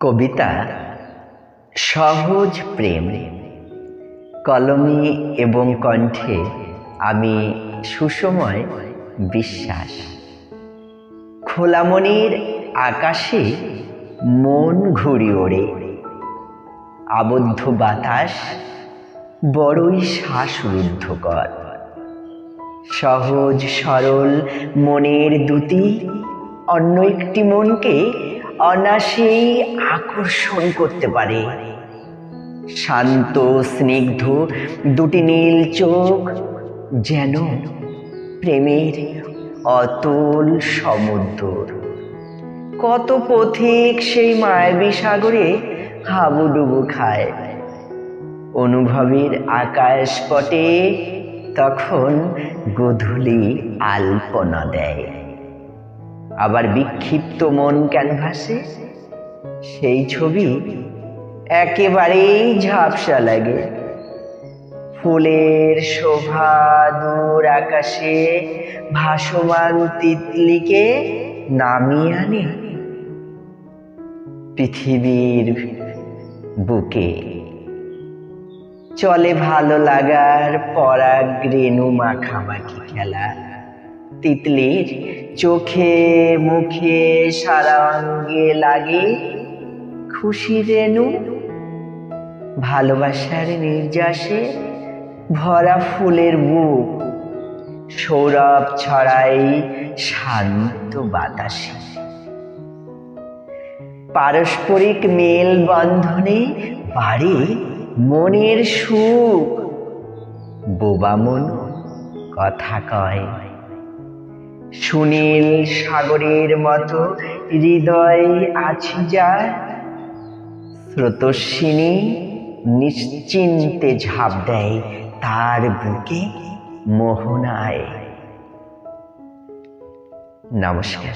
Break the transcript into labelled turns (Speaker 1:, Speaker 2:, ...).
Speaker 1: কবিতা সহজ প্রেম। কলমে এবং কণ্ঠে আমি সুসময় বিশ্বাস। খোলামনির আকাশে মন ঘুরি ওড়ে। আবদ্ধ বাতাস বড়ই শ্বাসরুদ্ধকর। সহজ সরল মনের দুটি অন্য একটি মনকে অনাসেই আকর্ষণ করতে পারে। শান্ত, স্নিগ্ধ, দুটি নীল চোখ যেন প্রেমের অতল সমুদ্র। কত পথিক সেই মায়াবী সাগরে হাবুডুবু খায়। অনুভবের আকাশ পটে তখন গধূলি আলপনা দেয়। আবার বিক্ষিপ্ত মন ক্যানভাসে, সেই ছবি একেবারেই ঝাপসা লাগে। ফুলের শোভা দূর আকাশে ভাসমান তিতলিকে নামিয়ে আনে। পৃথিবীর বুকে চলে ভালো লাগার পরাগ রেণু মাখামাখি খেলা। তিতলির চোখে মুখে সারা অঙ্গে লাগে খুশি রেণু। ভালোবাসার নির্যাসে ভরা ফুলের বুক সৌরভ ছড়াই শান্ত বাতাসে। পারস্পরিক মেল বন্ধনে বাড়ে মনের সুখ। বোবা মন কথা কয়। সুনীল সাগরের মতো হৃদয় আছি যার স্রোতস্বিনী নিশ্চিন্তে ঝাঁপ দেয় তার বুকে মোহনায়। নমস্কার।